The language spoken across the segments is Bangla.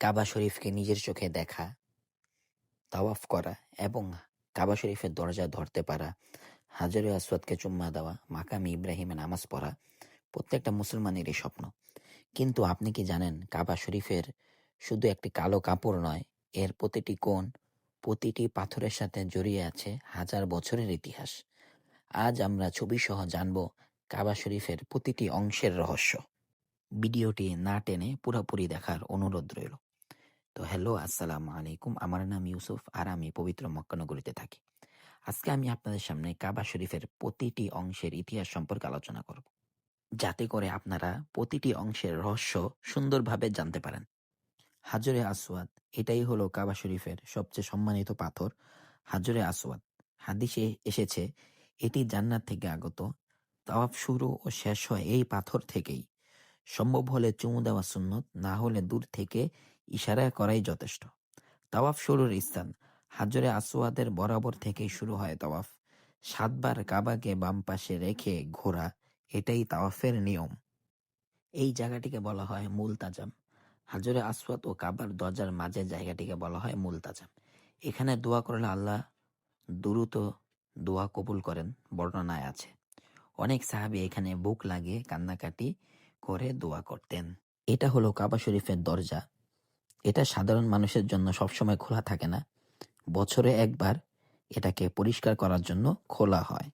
কাবা শরীফকে নিজের চোখে দেখা, তাওয়াফ করা এবং কাবা শরীফের দরজা ধরতে পারা, হাজরে আসওয়াদকে চুম্মা দেওয়া, মাকামি ইব্রাহিমে নামাজ পড়া, প্রত্যেকটা মুসলমানেরই স্বপ্ন। কিন্তু আপনি কি জানেন কাবা শরীফের শুধু একটি কালো কাপড় নয়, এর প্রতিটি কোণ, প্রতিটি পাথরের সাথে জড়িয়ে আছে হাজার বছরের ইতিহাস। আজ আমরা ছবি সহ জানব কাবা শরীফের প্রতিটি অংশের রহস্য। ভিডিওটি না টেনে পুরোপুরি দেখার অনুরোধ রইল। তো হ্যালো, আসসালামু আলাইকুম। আমার নাম ইউসুফ আর আমি পবিত্র মক্কানগরীতে থাকি। আজকে আমি আপনাদের সামনে কাবা শরীফের প্রতিটি অংশের ইতিহাস সম্পর্কে আলোচনা করব। যাতে করে আপনারা প্রতিটি অংশের রহস্য সুন্দরভাবে জানতে পারেন। হাজরে আসওয়াদ, এটাই হলো কাবা শরীফের সবচেয়ে সম্মানিত পাথর। হাজরে আসওয়াদ, হাদিসে এসেছে, এটি জান্নাত থেকে আগত। তাওয়াফ শুরু ও শেষ হয় এই পাথর থেকেই। সম্ভব হলে চুমু দেওয়া সুন্নত, না হলে দূর থেকে ইশারা করাই যথেষ্ট। তাওয়াফ শুরুর স্থান, হাজরে আসওয়াদের বরাবর থেকেই শুরু হয় তাওয়াফ। সাতবার কাবাকে বাম পাশে রেখে ঘোরা, এটাই তাওয়াফের নিয়ম। এই জায়গাটিকে বলা হয় মুলতাজাম। হাজরে আসওয়াদ ও কাবার দরজার মাঝের জায়গাটিকে বলা হয় মুলতাজাম। এখানে দোয়া করলে আল্লাহ দ্রুত দোয়া কবুল করেন, বর্ণনায় আছে। অনেক সাহাবী এখানে বুক লাগিয়ে কান্নাকাটি করে দোয়া করতেন। এটা হলো কাবা শরীফের দরজা। এটা সাধারণ মানুষের জন্য সবসময় খোলা থাকে না। বছরে একবার এটাকে পরিষ্কার করার জন্য খোলা হয়।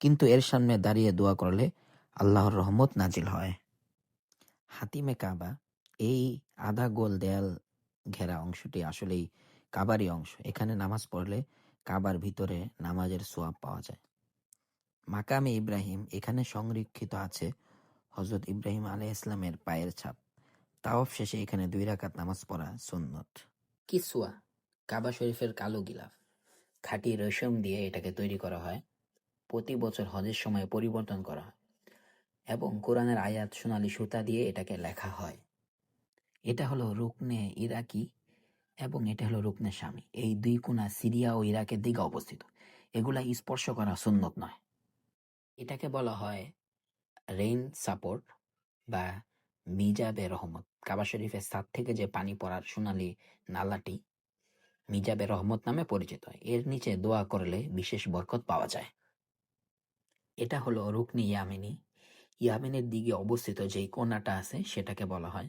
কিন্তু এর সামনে দাঁড়িয়ে দোয়া করলে আল্লাহর রহমত নাজিল হয়। হাতিমে কাবা, এই আধা গোল দেয়াল ঘেরা অংশটি আসলেই কাবারই অংশ। এখানে নামাজ পড়লে কাবার ভিতরে নামাজের সোয়াব পাওয়া যায়। মাকামে ইব্রাহিম এখানে সংরক্ষিত আছে হজরত ইব্রাহিম আলাই ইসলামের পায়ের ছাপ। তাওয়াফ শেষে এখানে দুই রাকাত নামাজ পড়া সুন্নত। কিসুয়া, কাবা শরীফের কালো গিলাফ। খাঁটি রেশম দিয়ে এটাকে তৈরি করা হয়। প্রতি বছর হজের সময় পরিবর্তন করা হয় এবং কোরআনের আয়াত, সোনালী সুতা দিয়ে এটাকে লেখা হয়। এটা হলো রুকনে ইরাকি এবং এটা হলো রুকনে স্বামী এই দুই কোণা সিরিয়া ও ইরাকের দিকে অবস্থিত। এগুলা স্পর্শ করা সুন্নত নয়। এটাকে বলা হয় রেইন সাপোর্ট বা মিজাবে রহমত কাবা শরীফের সাত থেকে যে পানি পড়ার সোনালি নালাটি মিজাবে রহমত নামে পরিচিত। এর নিচে দোয়া করলে বিশেষ বরকত পাওয়া যায়। এটা হলো রুকনি ইয়ামিনী। ইয়ামেনের দিকে অবস্থিত যেই কোনাটা আছে সেটাকে বলা হয়।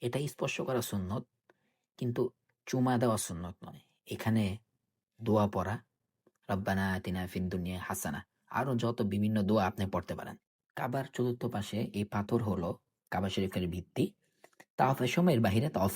এটা স্পর্শ করা সুন্নত, কিন্তু চুমা দেওয়া সুন্নত নয়। এখানে দোয়া পড়া, রব্বানা আতিনা ফিদ দুনিয়া হাসানা। আরও যত বিভিন্ন দোয়া আপনি পড়তে পারেন। কাবার চতুর্থ পাশে এই পাথর হলো কাবা শরীফের ভিত্তি তাওয়াফের সময় এর বাহিরে তাওয়াফ